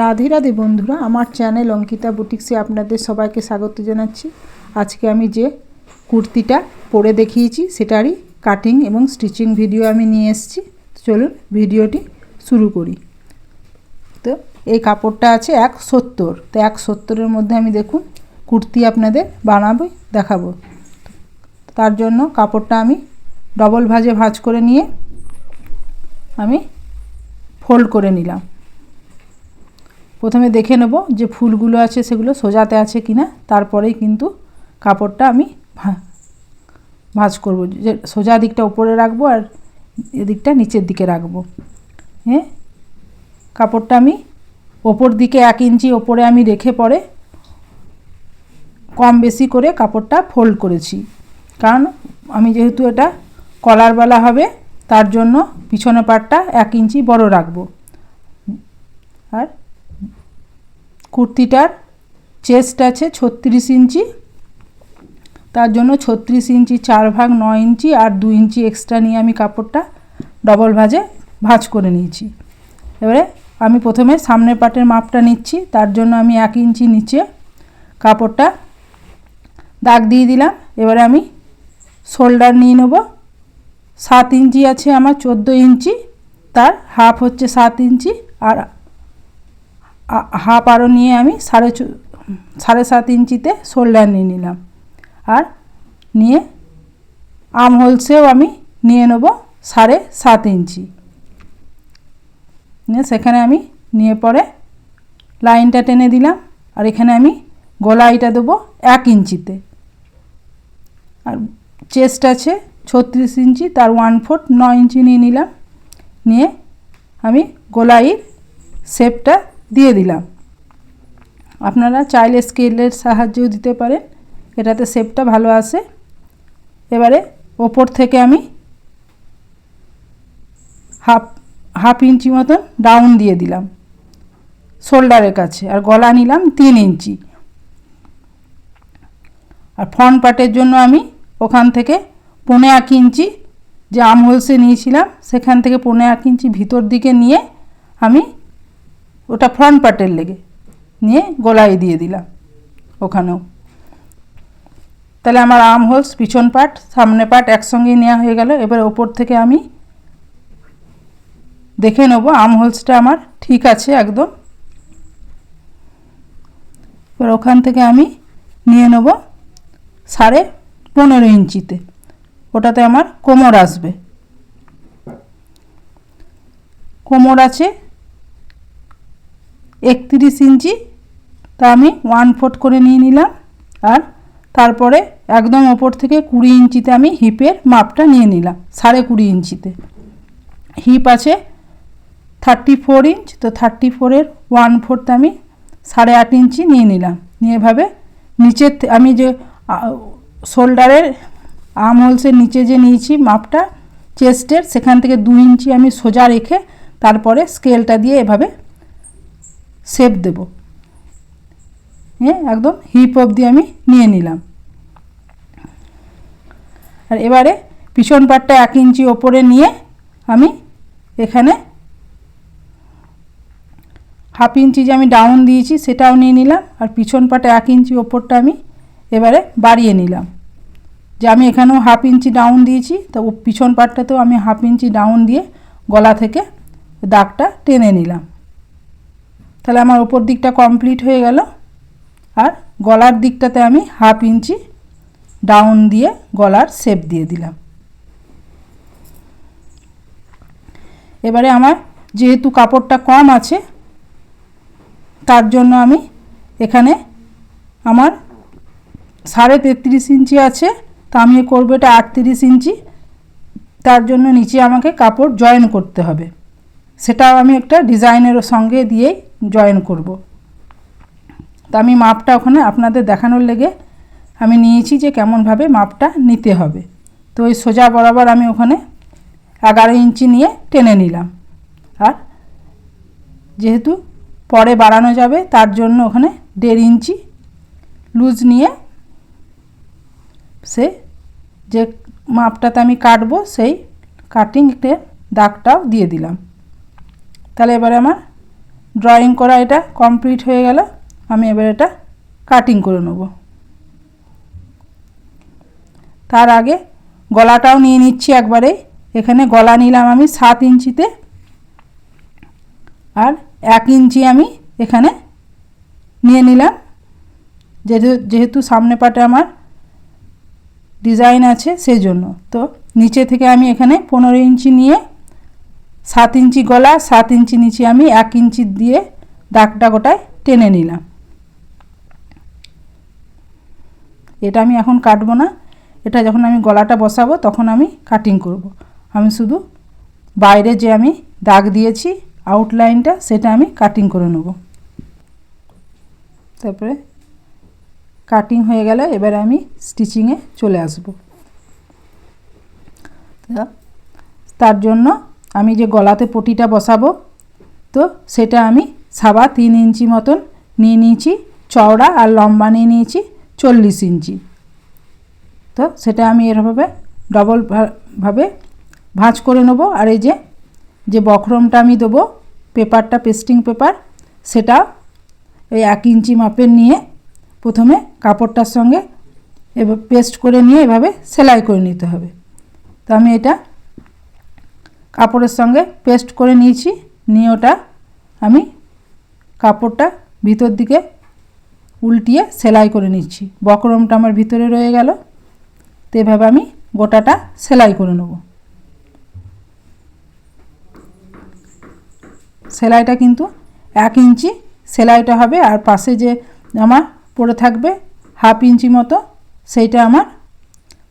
রাধে রাধে বন্ধুরা, আমার চ্যানেল অঙ্কিতা বুটিক্সে আপনাদের সবাইকে স্বাগত জানাচ্ছি। আজকে আমি যে কুর্তিটা পরে দেখিয়েছি, সেটারই কাটিং এবং স্টিচিং ভিডিও আমি নিয়ে এসেছি। চলুন ভিডিওটি শুরু করি। তো এই কাপড়টা আছে এক সত্তর। তো এক সত্তরের মধ্যে আমি দেখুন কুর্তি আপনাদের বানাবো, দেখাবো। তার জন্য কাপড়টা আমি ডবল ভাজে ভাঁজ করে নিয়ে আমি ফোল্ড করে নিলাম। প্রথমে দেখে নেব যে ফুলগুলো আছে সেগুলো সোজাতে আছে কিনা, তারপরেই কিন্তু কাপড়টা আমি ভাঁজ করব। যে সোজা দিকটা উপরে রাখব আর এদিকটা নিচের দিকে রাখব। হ্যাঁ কাপড়টা আমি ওপর দিকে এক ইঞ্চি ওপরে আমি রেখে পরে কম বেশি করে কাপড়টা ফোল্ড করেছি। কারণ আমি যেহেতু এটা কলারবালা হবে, তার জন্য পিছনে পাটটা এক ইঞ্চি বড় রাখব। আর কুর্তিটার চেস্ট আছে ছত্রিশ ইঞ্চি। তার জন্য ছত্রিশ ইঞ্চি চার ভাগ নয় ইঞ্চি আর দু ইঞ্চি এক্সট্রা নিয়ে আমি কাপড়টা ডবল ভাজে ভাজ করে নিয়েছি। এবারে আমি প্রথমে সামনের পাটের মাপটা নিচ্ছি, তার জন্য আমি এক ইঞ্চি নিচে কাপড়টা দাগ দিয়ে দিলাম। এবারে আমি শোল্ডার নিয়ে নেব। সাত ইঞ্চি আছে আমার, চোদ্দ ইঞ্চি, তার হাফ হচ্ছে সাত ইঞ্চি আর হাফ আরও নিয়ে আমি সাড়ে সাড়ে সাত ইঞ্চিতে শোল্ডার নিয়ে নিলাম। আর নিয়ে আম হোলসেও আমি নিয়ে নেব সাড়ে সাত ইঞ্চি। নিয়ে সেখানে আমি নিয়ে পরে লাইনটা টেনে দিলাম। আর এখানে আমি গলাইটা দেবো এক ইঞ্চিতে। আর চেস্ট আছে ছত্রিশ ইঞ্চি, তার ওয়ান ফোর্থ নয় ইঞ্চি নিয়ে নিলাম। নিয়ে আমি গোলাইয়ের শেপটা দিয়ে দিলাম। আপনারা চাইলে স্কেলের সাহায্যেও দিতে পারেন। এটাতে শেপটা ভালো আসে এবারে ওপর থেকে আমি হাফ হাফ ইঞ্চি মতন ডাউন দিয়ে দিলাম। শোল্ডারের কাছে। আর গলা নিলাম তিন ইঞ্চি। আর ফ্রন্ট পার্টের জন্য আমি ওখান থেকে পনে এক ইঞ্চি যে আম হোলসে নিয়েছিলাম, সেখান থেকে পনে এক ইঞ্চি ভিতর দিকে নিয়ে আমি ওটা ফ্রন্ট পার্টের লেগে। নিয়ে গলায় দিয়ে দিলাম ওখানেও। তাহলে আমার আম হোলস পিছন পার্ট সামনে পার্ট একসঙ্গেই নেওয়া হয়ে গেল। এবার ওপর থেকে আমি দেখে নেব আম হোলসটা আমার ঠিক আছে একদম। এবার ওখান থেকে আমি নিয়ে নেব সাড়ে পনেরো ইঞ্চিতে। ওটাতে আমার কোমর আসবে। কোমর আছে একত্রিশ ইঞ্চি। তা আমি ওয়ান ফোর্থ করে নিয়ে নিলাম। আর তারপরে একদম ওপর থেকে কুড়ি ইঞ্চিতে আমি হিপের মাপটা নিয়ে নিলাম, সাড়ে কুড়ি ইঞ্চিতে। হিপ আছে থার্টি ফোর ইঞ্চ তো থার্টি ফোরের ওয়ান ফোর্থ আমি সাড়ে আট ইঞ্চি নিয়ে নিলাম। নিয়ে এভাবে নিচের আমি যে শোল্ডারের আম হোলসের নিচে যে নিয়েছি মাপটা, চেস্টের, সেখান থেকে দু ইঞ্চি আমি সোজা রেখে তারপরে স্কেলটা দিয়ে এভাবে শেপ দেব। হ্যাঁ একদম হিপ অবধি আমি নিয়ে নিলাম। আর এবারে পিছন পাটটা এক ইঞ্চি ওপরে নিয়ে আমি এখানে হাফ ইঞ্চি যে আমি ডাউন দিয়েছি সেটাও নিয়ে নিলাম আর পিছন পাটে এক ইঞ্চি ওপরটা আমি এবারে বাড়িয়ে নিলাম। যে আমি এখানেও হাফ ইঞ্চি ডাউন দিয়েছি, তো পিছন পাটটাতেও আমি হাফ ইঞ্চি ডাউন দিয়ে গলা থেকে দাগটা টেনে নিলাম। তাহলে আমার ওপর দিকটা কমপ্লিট হয়ে গেল। আর গলার দিকটাতে আমি হাফ ইঞ্চি ডাউন দিয়ে গলার শেপ দিয়ে দিলাম। এবারে আমার যেহেতু কাপড়টা কম আছে, তার জন্য আমি এখানে আমার সাড়ে তেত্রিশ ইঞ্চি আছে, তা আমি করব এটা আটত্রিশ ইঞ্চি। তার জন্য নিচে আমাকে কাপড় জয়েন করতে হবে। সেটাও আমি একটা ডিজাইনের সঙ্গে দিয়েই জয়েন করব। তা আমি মাপটা ওখানে আপনাদের দেখানোর লেগে আমি নিয়েছি যে কেমনভাবে মাপটা নিতে হবে। তো ওই সোজা বরাবর আমি ওখানে এগারো ইঞ্চি নিয়ে টেনে নিলাম। আর যেহেতু পরে বাড়ানো যাবে, তার জন্য ওখানে দেড় ইঞ্চি লুজ নিয়ে সে যে মাপটাতে আমি কাটবো, সেই কাটিংতে দাগটাও দিয়ে দিলাম। তাহলে এবারে আমার ড্রয়িং করা এটা কমপ্লিট হয়ে গেল। আমি এবার এটা কাটিং করে নেব। তার আগে গলাটাও নিয়ে নিচ্ছি একবারে। এখানে গলা নিলাম আমি সাত ইঞ্চিতে। আর এক ইঞ্চি আমি এখানে নিয়ে নিলাম। যেহেতু যেহেতু সামনে পাটে আমার ডিজাইন আছে সেই জন্য তো নিচে থেকে আমি এখানে পনেরো ইঞ্চি নিয়ে সাত ইঞ্চি গলা, সাত ইঞ্চি নিচে আমি এক ইঞ্চি দিয়ে দাগটা গোটায় টেনে নিলাম। এটা আমি এখন কাটবো না। এটা যখন আমি গলাটা বসাবো, তখন আমি কাটিং করব। আমি শুধু বাইরে যে আমি দাগ দিয়েছি আউটলাইনটা সেটা আমি কাটিং করে নেব। তারপরে কাটিং হয়ে গেলে এবারে আমি স্টিচিংয়ে চলে আসব। তার জন্য আমি যে গলাতে পটিটা বসাবো, তো সেটা আমি সাবা তিন ইঞ্চি মতন নিয়ে নিয়েছি, চওড়া আর লম্বা নিয়ে নিয়েছি চল্লিশ ইঞ্চি। তো সেটা আমি এরভাবে ডবল ভাবে ভাঁজ করে নেব আর এই যে যে বখরমটা আমি দেবো, পেপারটা পেস্টিং পেপার, সেটা এই এক ইঞ্চি মাপের নিয়ে প্রথমে কাপড়টার সঙ্গে এবার পেস্ট করে নিয়ে এভাবে সেলাই করে নিতে হবে। তো আমি এটা কাপড়ের সঙ্গে পেস্ট করে নিয়েছি। নিয়ে ওটা আমি কাপড়টা ভিতর দিকে উল্টিয়ে সেলাই করে নিচ্ছি। বকরমটা আমার ভিতরে রয়ে গেল। তো এভাবে আমি গোটাটা সেলাই করে নেব। সেলাইটা কিন্তু এক ইঞ্চি সেলাইটা হবে আর পাশে যে আমার পড়ে থাকবে হাফ ইঞ্চি মতো, সেইটা আমার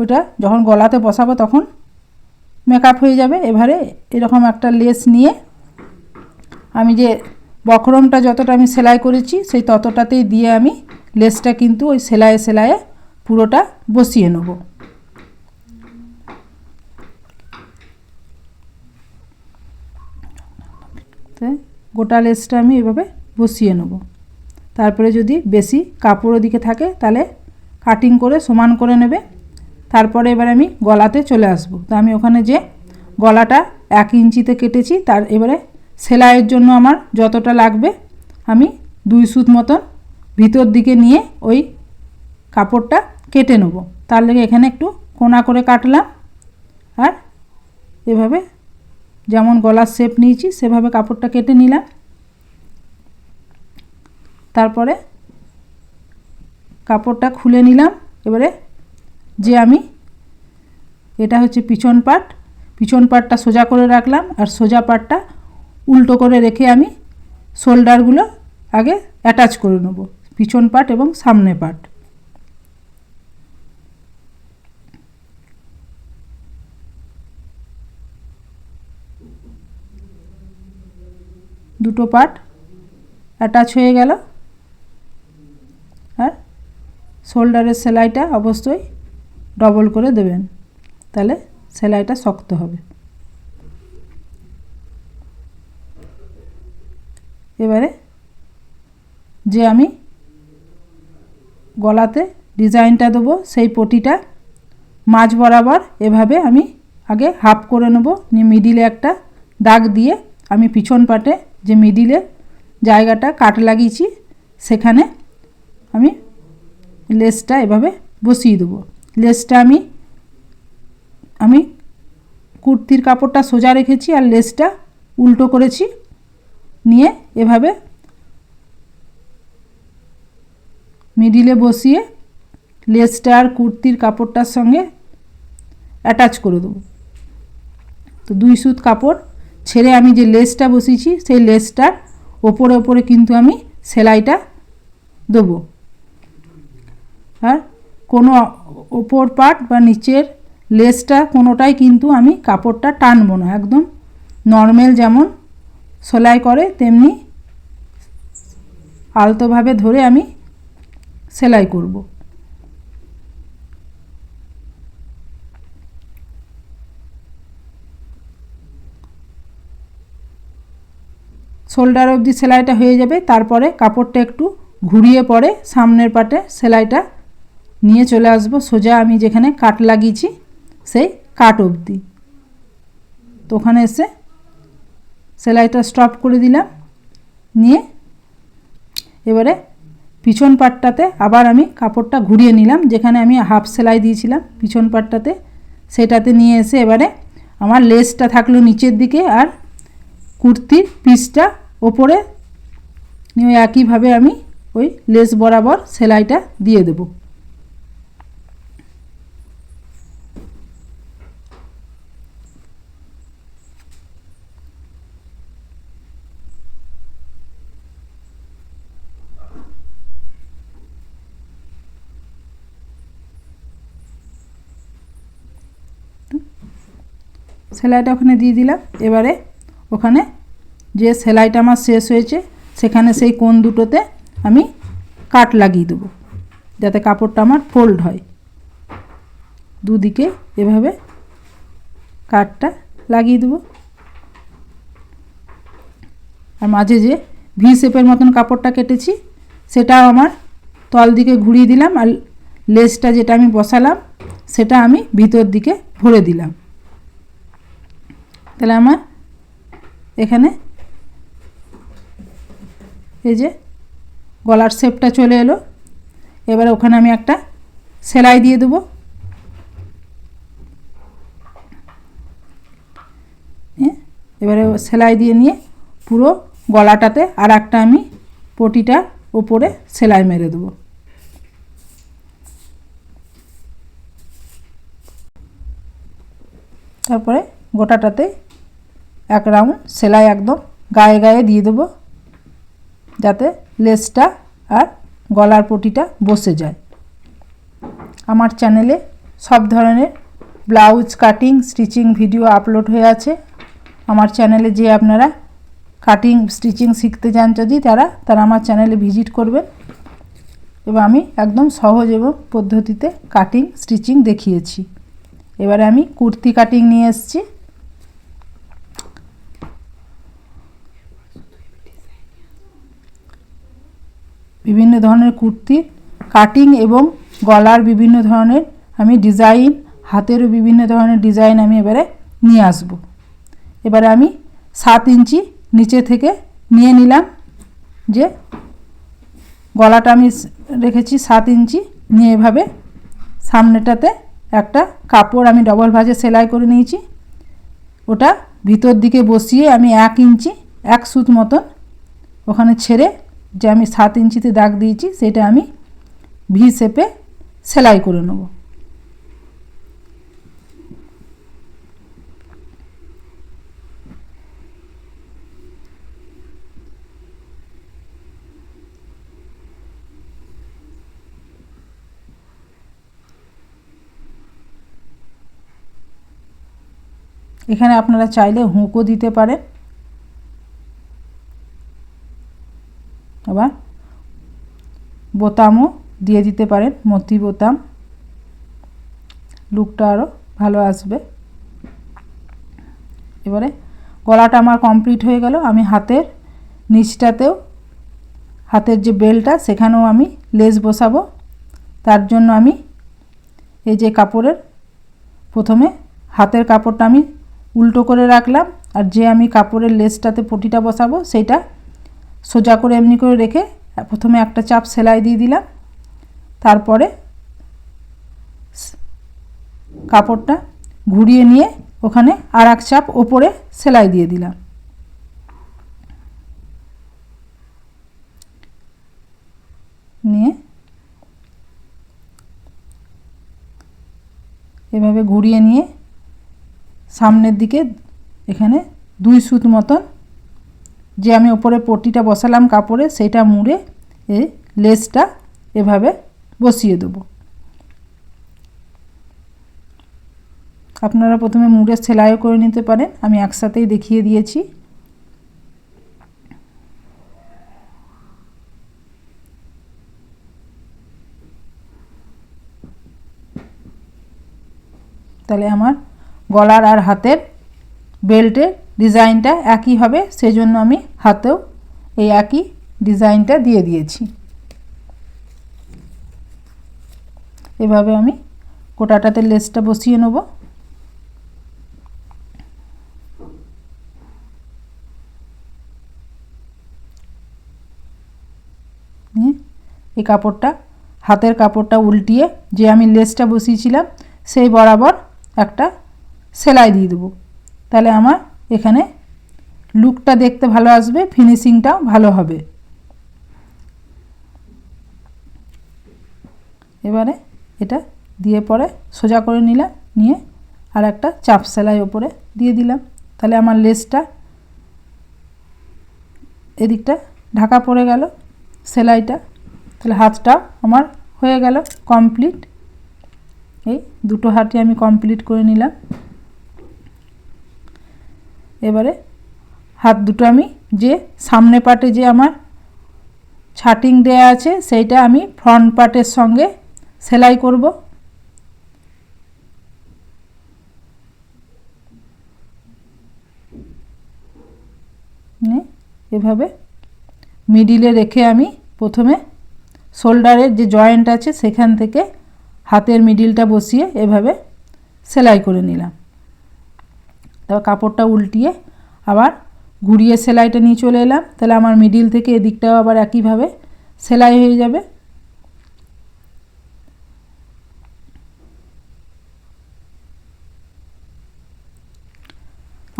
ওটা যখন গলাতে বসাবো তখন মেকআপ হয়ে যাবে। এবারে এরকম একটা লেস নিয়ে আমি যে বক্রমটা যতটা আমি সেলাই করেছি, সেই ততটাতেই দিয়ে আমি লেসটা কিন্তু ওই সেলাইয়ে সেলাইয়ে পুরোটা বসিয়ে নেব। গোটা লেসটা আমি এভাবে বসিয়ে নেব। তারপরে যদি বেশি কাপড় ওদিকে থাকে, তাহলে কাটিং করে সমান করে নেবে। তারপরে এবার আমি গলাতে চলে আসব। তো আমি ওখানে যে গলাটা এক ইঞ্চিতে কেটেছি, তার এবারে সেলাইয়ের জন্য আমার যতটা লাগবে, আমি দুই সুত মতন ভিতর দিকে নিয়ে ওই কাপড়টা কেটে নেব। তার লেগে এখানে একটু কোনা করে কাটলাম, আর এভাবে যেমন গলার শেপ নিয়েছি, সেভাবে কাপড়টা কেটে নিলাম। তারপরে কাপড়টা খুলে নিলাম, এবারে যে আমি, এটা হচ্ছে পিছন পাট। পিছন পাটটা সোজা করে রাখলাম আর সোজা পাটটা উল্টো করে রেখে আমি শোল্ডারগুলো আগে অ্যাটাচ করে নেব, পিছন পাট এবং সামনে পাট। দুটো পার্ট অ্যাটাচ হয়ে গেল। আর শোল্ডারের সেলাইটা অবশ্যই ডবল করে দেবেন। তাহলে সেলাইটা শক্ত হবে। এবারে যে আমি গলাতে ডিজাইনটা দেবো, সেই পটিটা মাঝ বরাবর এভাবে আমি আগে হাফ করে নেব। নিয়ে মিডিলে একটা দাগ দিয়ে আমি পিছন পাটে যে মিডিলে জায়গাটা কাট লাগিয়েছি, সেখানে আমি লেসটা এভাবে বসিয়ে দেবো। লেসটা আমি আমি কুর্তির কাপড়টা সোজা রেখেছি আর লেসটা উল্টো করেছি। নিয়ে এভাবে মিডিলে বসিয়ে লেসটা আর কুর্তির কাপড়টার সঙ্গে অ্যাটাচ করে দেবো। তো দুই সুত কাপড় ছেড়ে আমি যে লেসটা বসিয়েছি, সেই লেসটার ওপরে ওপরে কিন্তু আমি সেলাইটা দেবো। আর কোনো ওপর পার্ট বা নিচের লেসটা কোনোটাই কিন্তু আমি কাপড়টা টানবো না, একদম নর্মাল যেমন সেলাই করে, তেমনি আলতোভাবে ধরে আমি সেলাই করব। শোল্ডার অবধি সেলাইটা হয়ে যাবে, তারপরে কাপড়টা একটু ঘুরিয়ে পরে সামনের পাটে সেলাইটা নিয়ে চলে আসব। সোজা আমি যেখানে কাট লাগিয়েছি, সেই কাট অবধি। তো ওখানে এসে সেলাইটা স্টপ করে দিলাম। নিয়ে এবারে পিছন পাটটাতে আবার আমি কাপড়টা ঘুরিয়ে নিলাম, যেখানে আমি হাফ সেলাই দিয়েছিলাম পিছন পাটটাতে। সেটাতে নিয়ে এসে এবারে আমার লেসটা থাকল নিচের দিকে আর কুর্তির পিসটা ওপরে। নিয়ে একইভাবে আমি ওই লেস বরাবর সেলাইটা দিয়ে দেবো। সেলাইটা ওখানে দিয়ে দিলাম। এবারে ওখানে যে সেলাইটা আমার শেষ হয়েছে, সেখানে সেই কোণ দুটোতে আমি কাট লাগিয়ে দেবো, যাতে কাপড়টা আমার ফোল্ড হয়। দুদিকে এভাবে কাটটা লাগিয়ে দেবো। আর মাঝে যে ভি শেপের মতন কাপড়টা কেটেছি, সেটাও আমার তল দিকে ঘুরিয়ে দিলাম আর লেসটা যেটা আমি বসালাম, সেটা আমি ভিতর দিকে ভরে দিলাম। তাহলে আমার এখানে এই যে গলার শেপটা চলে এলো। এবারে ওখানে আমি একটা সেলাই দিয়ে দেবো। এবারে সেলাই দিয়ে নিয়ে পুরো গলাটাতে আর একটা আমি পটিটার ওপরে সেলাই মেরে দেবো। তারপরে গোটাটাতে এক রাউন্ড সেলাই একদম গায়ে গায়ে দিয়ে দেবো যাতে লেসটা আর গলার পটিটা বসে যায়। আমার চ্যানেলে সব ধরনের blouse, cutting, stitching video upload হয়ে আছে। আমার চ্যানেলে যে আপনারা কাটিং, স্টিচিং শিখতে চান যদি তারা তারা আমার চ্যানেলে ভিজিট করবেন। এবং আমি একদম সহজ এবং পদ্ধতিতে কাটিং, স্টিচিং দেখিয়েছি। এবারে আমি কুর্তি কাটিং নিয়ে এসেছি। বিভিন্ন ধরনের কুর্তি কাটিং এবং গলার বিভিন্ন ধরনের, আমি ডিজাইন হাতেরও বিভিন্ন ধরনের ডিজাইন আমি এবারে নিয়ে আসব। এবারে আমি সাত ইঞ্চি নিচে থেকে নিয়ে নিলাম যে গলাটা আমি রেখেছি সাত ইঞ্চি, নিয়ে এভাবে সামনেটাতে একটা কাপড় আমি ডবল ভাজে সেলাই করে নিয়েছি। ওটা ভিতর দিকে বসিয়ে আমি এক ইঞ্চি, এক সুত মতন ওখানে ছেড়ে যে আমি সাত ইঞ্চিতে দাগ দিয়েছি, সেটা আমি ভি শেপে সেলাই করে নেব। এখানে আপনারা চাইলে হুঁকও দিতে পারেন আবার বোতামও দিয়ে দিতে পারেন, মতি বোতাম। লুকটা আরও ভালো আসবে। এবারে গলাটা আমার কমপ্লিট হয়ে গেল। আমি হাতের নিচটাতেও, হাতের যে বেলটা, সেখানেও আমি লেস বসাবো। তার জন্য আমি এই যে কাপড়ের, প্রথমে হাতের কাপড়টা আমি উল্টো করে রাখলাম আর যে আমি কাপড়ের লেসটাতে পটিটা বসাবো সেইটা সোজা করে এমনি করে রেখে প্রথমে একটা চাপ সেলাই দিয়ে দিলাম। তারপরে কাপড়টা ঘুরিয়ে নিয়ে ওখানে আর এক চাপ ওপরে সেলাই দিয়ে দিলাম। নিয়ে এভাবে ঘুরিয়ে নিয়ে সামনের দিকে এখানে দুই সুত মতন যে আমি ওপরে পটিটা বসালাম কাপড়ে, সেটা মুড়ে এই লেসটা এভাবে বসিয়ে দেবো। আপনারা প্রথমে মুড়ে সেলাইও করে নিতে পারেন, আমি একসাথেই দেখিয়ে দিয়েছি। তাহলে আমার গলার আর হাতের বেল্টের ডিজাইনটা একই হবে, সেজন্য আমি হাতেও এই একই ডিজাইনটা দিয়ে দিয়েছি। এভাবে আমি কোটাটাতে লেসটা বসিয়ে নেব। এই কাপড়টা, হাতের কাপড়টা উল্টিয়ে যে আমি লেসটা বসিয়েছিলাম, সেই বরাবর একটা সেলাই দিয়ে দেবো। তাহলে আমার এখানে লুকটা দেখতে ভালো আসবে ফিনিশিংটাও ভালো হবে। এবারে এটা দিয়ে পরে সোজা করে নিলাম, নিয়ে আর একটা চাপ সেলাই ওপরে দিয়ে দিলাম। তাহলে আমার লেসটা এদিকটা ঢাকা পড়ে গেল, সেলাইটা। তাহলে হাতটাও আমার হয়ে গেল কমপ্লিট এই দুটো হাতই আমি কমপ্লিট করে নিলাম। এবারে হাত দুটো আমি যে সামনে পাটে যে আমার ছাটিং দেয়া আছে, সেইটা আমি ফ্রন্ট পার্টের সঙ্গে সেলাই করব। এভাবে মিডিলে রেখে আমি প্রথমে শোল্ডারের যে জয়েন্ট আছে, সেখান থেকে হাতের মিডিলটা বসিয়ে এভাবে সেলাই করে নিলাম। তারপর কাপড়টা উল্টিয়ে আবার ঘুরিয়ে সেলাইটা নিয়ে চলে এলাম। তাহলে আমার মিডিল থেকে এদিকটাও আবার একইভাবে সেলাই হয়ে যাবে।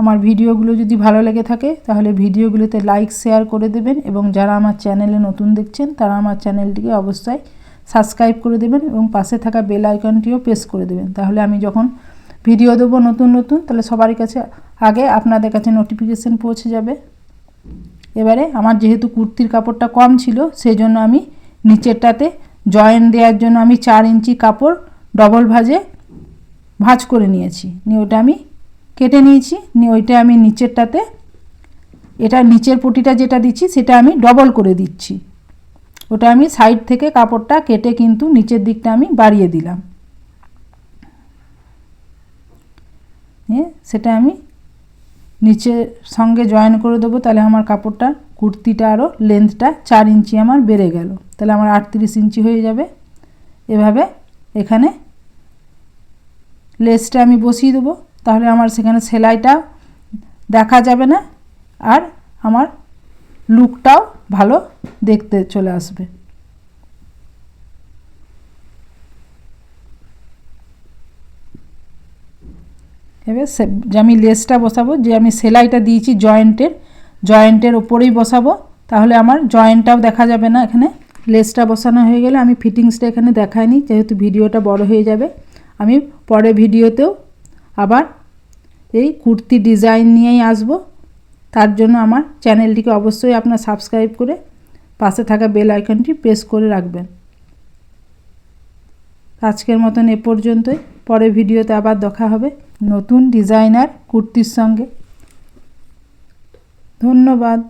আমার ভিডিওগুলো যদি ভালো লেগে থাকে, তাহলে ভিডিওগুলোতে লাইক শেয়ার করে দেবেন এবং যারা আমার চ্যানেলে নতুন দেখছেন, তারা আমার চ্যানেলটিকে অবশ্যই সাবস্ক্রাইব করে দেবেন এবং পাশে থাকা বেল আইকনটিও প্রেস করে দেবেন। তাহলে আমি যখন ভিডিও দেবো নতুন নতুন, তাহলে সবারই কাছে আগে আপনাদের কাছে নোটিফিকেশান পৌঁছে যাবে। এবারে আমার যেহেতু কুর্তির কাপড়টা কম ছিল সেই জন্য আমি নিচেরটাতে জয়েন দেওয়ার জন্য আমি চার ইঞ্চি কাপড় ডবল ভাজে ভাঁজ করে নিয়েছি। নিয়ে ওটা আমি কেটে নিয়েছি, নিয়ে ওইটা আমি নিচেরটাতে, এটা নিচের পটিটা যেটা দিচ্ছি, সেটা আমি ডবল করে দিচ্ছি। ওটা আমি সাইড থেকে কাপড়টা কেটে কিন্তু নিচের দিকটা আমি বাড়িয়ে দিলাম। সেটা আমি নিচের সঙ্গে জয়েন করে দেবো। তাহলে আমার কাপড়টা, কুর্তিটা আরও লেন্থটা চার ইঞ্চি আমার বেড়ে গেল। তাহলে আমার আটত্রিশ ইঞ্চি হয়ে যাবে। এভাবে এখানে লেসটা আমি বসিয়ে দেবো। তাহলে আমার সেখানে সেলাইটা দেখা যাবে না। আর আমার লুকটাও ভালো দেখতে চলে আসবে। এবার যে আমি লেসটা বসাবো, যে আমি সেলাইটা দিয়েছি জয়েন্টের জয়েন্টের ওপরেই বসাবো, তাহলে আমার জয়েন্টটাও দেখা যাবে না এখানে। লেসটা বসানো হয়ে গেলে আমি ফিটিংসটা এখানে দেখাইনি, যেহেতু ভিডিওটা বড় হয়ে যাবে। আমি পরে ভিডিওতেও আবার এই কুর্তি ডিজাইন নিয়েই আসব। তার জন্য আমার চ্যানেলটিকে অবশ্যই আপনার সাবস্ক্রাইব করে পাশে থাকা বেল আইকনটি প্রেস করে রাখবেন। আজকের মতন এ পর্যন্তই। পরে ভিডিওতে আবার দেখা হবে। নতুন ডিজাইনার কুর্তির সঙ্গে। ধন্যবাদ।